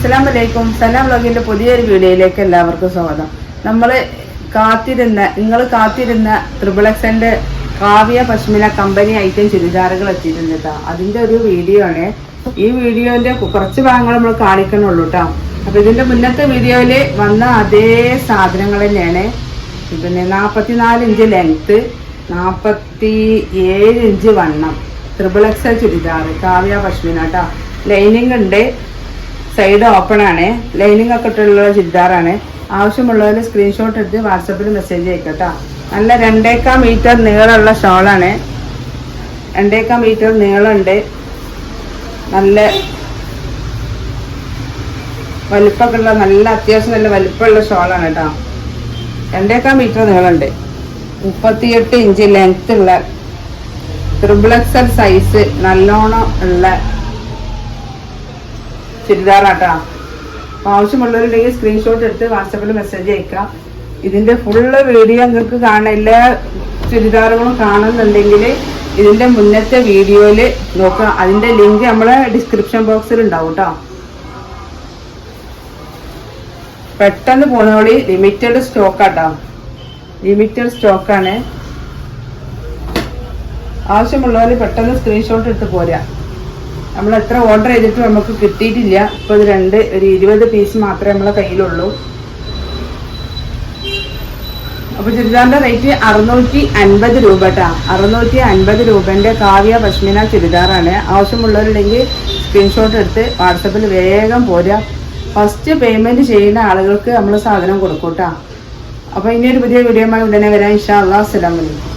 അസ്സലാം വലൈക്കും സലാം വ്ളോഗിന്റെ പുതിയൊരു വീഡിയോയിലേക്ക് എല്ലാവർക്കും സ്വാഗതം. നമ്മൾ കാത്തിരുന്ന നിങ്ങൾ കാത്തിരുന്ന ട്രിപ്പിൾ എക്സന്റെ കാവ്യ പശ്മിന കമ്പനി ഐറ്റം ചുരിദാറുകൾ എത്തിയിട്ടുണ്ട് കേട്ടോ അതിന്റെ ഒരു വീഡിയോ ആണ്. ഈ വീഡിയോന്റെ കുറച്ച് ഭാഗങ്ങൾ നമ്മൾ കാണിക്കണുള്ളൂ കേട്ടോ അപ്പൊ ഇതിന്റെ മുന്നത്തെ വീഡിയോയിൽ വന്ന അതേ സാധനങ്ങൾ തന്നെയാണ്. പിന്നെ നാൽപ്പത്തിനാല് ഇഞ്ച് ലെങ്ത്ത് നാൽപ്പത്തി ഏഴ് ഇഞ്ച് വണ്ണം. Triple XL churidar Kavya pashmina കേട്ടോ ലൈനിങ് ഉണ്ട്. സൈഡ് ഓപ്പൺ ആണ്. ലൈനിങ് ഒക്കെ ഇട്ടുള്ള ചുരിദാറാണ് ആവശ്യമുള്ളവർ സ്ക്രീൻഷോട്ട് എടുത്ത് വാട്സപ്പിൽ മെസ്സേജ് അയക്കട്ടോ നല്ല രണ്ടേക്കാ മീറ്റർ നീളമുള്ള ഷോളാണ്. രണ്ടേക്കാ മീറ്റർ നീളമുണ്ട്. നല്ല വലിപ്പമൊക്കെ ഉള്ള നല്ല അത്യാവശ്യം നല്ല വലിപ്പമുള്ള ഷോളാണ് കേട്ടോ രണ്ടേക്കാ മീറ്റർ നീളമുണ്ട്. മുപ്പത്തിയെട്ട് ഇഞ്ച് ലെങ്ത് ഉള്ള ത്രിബിൾ എക്സൽ സൈസ് നല്ലോണം ഉള്ള ചുരിദാറാട്ടാ. അപ്പോൾ ആവശ്യമുള്ളവരുണ്ടെങ്കിൽ സ്ക്രീൻഷോട്ട് എടുത്ത് വാട്സപ്പിൽ മെസ്സേജ് അയക്കാം. ഇതിന്റെ ഫുള്ള് വീഡിയോ നിങ്ങൾക്ക് കാണാൻ എല്ലാ ചുരിദാറുകളും കാണുന്നുണ്ടെങ്കിൽ ഇതിന്റെ മുന്നത്തെ വീഡിയോയിൽ നോക്കുക അതിന്റെ ലിങ്ക് നമ്മളെ ഡിസ്ക്രിപ്ഷൻ ബോക്സിൽ ഉണ്ടാവും കേട്ടോ പെട്ടെന്ന് പോണോളി. ലിമിറ്റഡ് സ്റ്റോക്കാട്ടോ ലിമിറ്റഡ് സ്റ്റോക്കാണ് ആവശ്യമുള്ളവർ പെട്ടെന്ന് സ്ക്രീൻഷോട്ട് എടുത്ത് പോരാ. നമ്മൾ എത്ര ഓർഡർ ചെയ്തിട്ട് നമുക്ക് കിട്ടിയിട്ടില്ല. ഇപ്പോൾ ഇത് രണ്ട് ഒരു ഇരുപത് പീസ് മാത്രമേ നമ്മളെ കയ്യിലുള്ളൂ. അപ്പോൾ ചുരിദാറിന്റെ റേറ്റ് അറുന്നൂറ്റി അൻപത് രൂപ കേട്ടോ അറുന്നൂറ്റി അൻപത് രൂപന്റെ കാവ്യ പശ്മിന ചുരിദാറാണ്. ആവശ്യമുള്ളവരുണ്ടെങ്കിൽ സ്ക്രീൻഷോട്ട് എടുത്ത് വാട്സപ്പിൽ വേഗം പോരാ ഫസ്റ്റ് പേയ്മെന്റ് ചെയ്യുന്ന ആളുകൾക്ക് നമ്മൾ സാധനം കൊടുക്കൂട്ടാ. കേട്ടോ അപ്പോൾ ഇനിയൊരു പുതിയ വീഡിയോയുമായി ഉടനെ വരാം. ഇൻഷാ അള്ളാഹ് അസ്സലാമു അലൈക്കും.